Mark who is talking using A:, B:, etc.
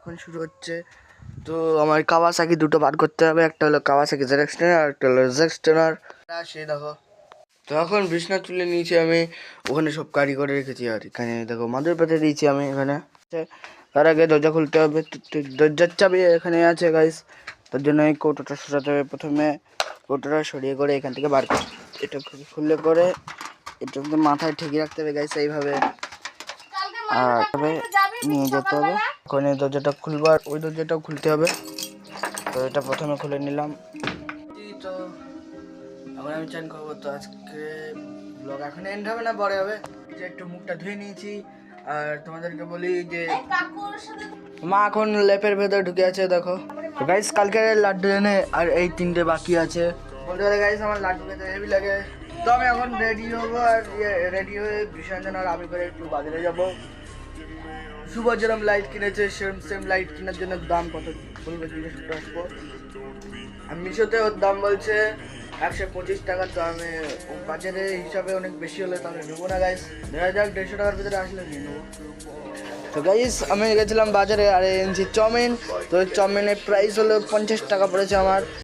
A: এখন শুরু হচ্ছে। তো আমার কাওয়াসাকি দুটো বার করতে হবে। একটা হলো কাওয়াসাকি জেরক্স টেনার আর একটা হলো জেক্স টেনার সে দেখো। তো এখন বিছনা তুলে নিয়েছি আমি। ওখানে সব কারি করে রেখেছি আর এখানে দেখো মাদুর পেতে দিয়েছি আমি এখানে। তার আগে দরজা খুলতে হবে। দরজার চাবি এখানে আছে গাইস তার জন্য এই কৌটোটা সরাতে হবে প্রথমে। কৌটোটা সরিয়ে করে এখান থেকে বার করে এটা খুলে করে এটা মাথায় ঠেকে রাখতে হবে গাইস এইভাবে। আর তবে নিয়ে যেতে হবে। ওখানে দরজাটা খুলবার ওই দরজাটাও খুলতে হবে। তো এটা প্রথমে খুলে নিলাম। তো এখন আমি চান করব তো আজকে ব্লগ এখন এন্ড হবে না পরে হবে। যে একটু মুখটা ধুয়ে নিয়েছি আর তোমাদেরকে বলি যে মা এখন লেপের ভেতরে ঢুকে আছে দেখো। তো গাইস কালকে লাড্ডু এনে আর এই তিনটে বাকি আছে। বলতে পারে গাইস আমার লাড্ডু খেতে হেভি লাগে। তো আমি এখন রেডি হব আর রেডি হয়ে বিসর্জন আর আমি করে একটু বাজারে যাব। শুভ যেরকম লাইট কিনেছে সেম সেম লাইট কেনার জন্য দাম কত বলবে জিজ্ঞেস করতে আসব। আর মিশোতে ওর দাম বলছে একশো পঁচিশ টাকা, তো আমি বাজারে হিসাবে অনেক বেশি হলে তাহলে নেব না গাইস দেখা যাক, দেড়শো টাকার ভিতরে আসলে নিয়ে নেব। তো গাইস আমি গেছিলাম বাজারে, আর এনেছি চাউমিন, তো চাউমিনের প্রাইস হলো পঞ্চাশ টাকা পড়েছে আমার।